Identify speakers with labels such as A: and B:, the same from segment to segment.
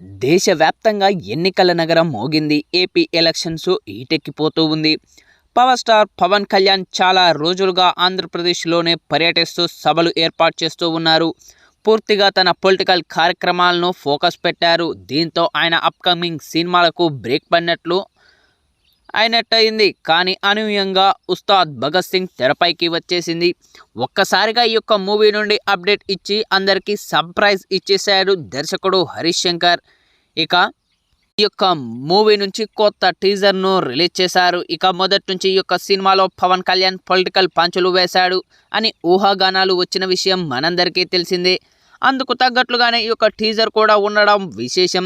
A: దేశవ్యాప్తంగా ఎన్నికల నగరం మోగింది. ఏపీ ఎలక్షన్స్ ఈటెక్కిపోతూ ఉంది. పవర్ స్టార్ పవన్ కళ్యాణ్ చాలా రోజులుగా ఆంధ్రప్రదేశ్లోనే పర్యటిస్తూ సభలు ఏర్పాటు చేస్తూ ఉన్నారు. పూర్తిగా తన పొలిటికల్ కార్యక్రమాలను ఫోకస్ పెట్టారు. దీంతో ఆయన అప్కమింగ్ సినిమాలకు బ్రేక్ పడినట్లు అయినట్టయింది. కానీ అనూహ్యంగా ఉస్తాద్ భగత్ సింగ్ తెరపైకి వచ్చేసింది. ఒక్కసారిగా ఈ యొక్క మూవీ నుండి అప్డేట్ ఇచ్చి అందరికీ సర్ప్రైజ్ ఇచ్చేశాడు దర్శకుడు హరీష్ శంకర్. ఇక ఈ యొక్క మూవీ నుంచి కొత్త టీజర్ను రిలీజ్ చేశారు. ఇక మొదటి నుంచి ఈ యొక్క సినిమాలో పవన్ కళ్యాణ్ పొలిటికల్ పంచులు వేశాడు అని ఊహాగానాలు వచ్చిన విషయం మనందరికీ తెలిసిందే. అందుకు తగ్గట్లుగానే ఈ యొక్క టీజర్ కూడా ఉండడం విశేషం.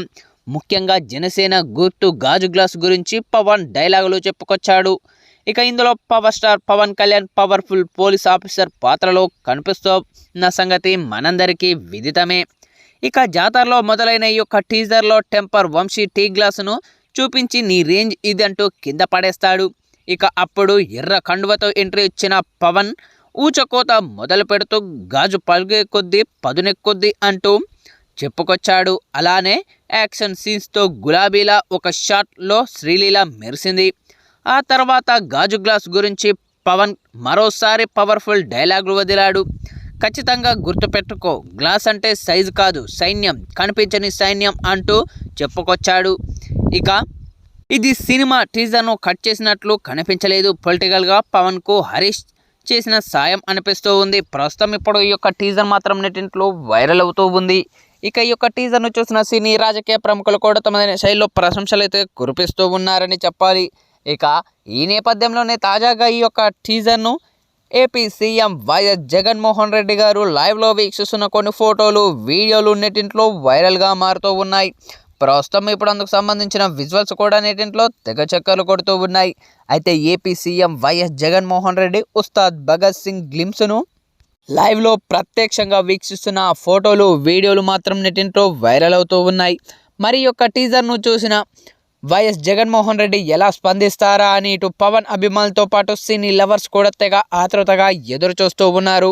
A: ముఖ్యంగా జనసేన గుర్తు గాజు గ్లాస్ గురించి పవన్ డైలాగులు చెప్పుకొచ్చాడు. ఇక ఇందులో power star Pawan Kalyan powerful police officer పాత్రలో కనిపిస్తున్న సంగతి మనందరికీ విదితమే. ఇక జాతరలో మొదలైన ఈ యొక్క టీజర్లో టెంపర్ వంశీ టీ గ్లాసును చూపించి నీ రేంజ్ ఇది అంటూ కింద పడేస్తాడు. ఇక అప్పుడు ఎర్ర కండువతో ఎంట్రీ ఇచ్చిన పవన్ ఊచకోత మొదలు పెడుతూ గాజు పలుగే కొద్దీ పదునె అంటూ చెప్పుకొచ్చాడు. అలానే యాక్షన్ సీన్స్తో గులాబీలా ఒక షాట్లో శ్రీలీల మెరిసింది. ఆ తర్వాత గాజు గ్లాస్ గురించి పవన్ మరోసారి పవర్ఫుల్ డైలాగులు వదిలాడు. ఖచ్చితంగా గుర్తుపెట్టుకో గ్లాస్ అంటే సైజు కాదు సైన్యం కనిపించని సైన్యం అంటూ చెప్పుకొచ్చాడు. ఇక ఇది సినిమా టీజర్ను కట్ చేసినట్లు కనిపించలేదు. పొలిటికల్గా పవన్కు హరీష్ చేసిన సాయం అనిపిస్తూ ఉంది. ప్రస్తుతం ఇప్పుడు ఈ యొక్క టీజర్ మాత్రం నెట్టింట్లో వైరల్ అవుతూ ఉంది. ఇక ఈ యొక్క టీజర్ను చూసిన సినీ రాజకీయ ప్రముఖులు కూడా తమ శైలిలో ప్రశంసలు అయితే కురిపిస్తూ ఉన్నారని చెప్పాలి. ఇక ఈ నేపథ్యంలోనే తాజాగా ఈ యొక్క టీజర్ను AP CM YS Jaganmohan Reddy గారు లైవ్లో వీక్షిస్తున్న కొన్ని ఫోటోలు వీడియోలు నెటింట్లో వైరల్గా మారుతూ ఉన్నాయి. ప్రస్తుతం ఇప్పుడు అందుకు సంబంధించిన విజువల్స్ కూడా నెటింట్లో తెగ చక్కర్లు కొడుతూ ఉన్నాయి. అయితే AP CM YS Jaganmohan Reddy Ustaad Bhagat Singh గ్లిమ్స్ను లైవ్లో ప్రత్యక్షంగా వీక్షిస్తున్న ఫోటోలు వీడియోలు మాత్రం నెటింట్లో వైరల్ అవుతూ ఉన్నాయి. మరి యొక్క టీజర్ను చూసిన వైఎస్ జగన్మోహన్ రెడ్డి ఎలా స్పందిస్తారా అని ఇటు పవన్ అభిమానులతో పాటు సినీ లవర్స్ కూడా తెగ ఆతృతగా ఎదురు చూస్తూ ఉన్నారు.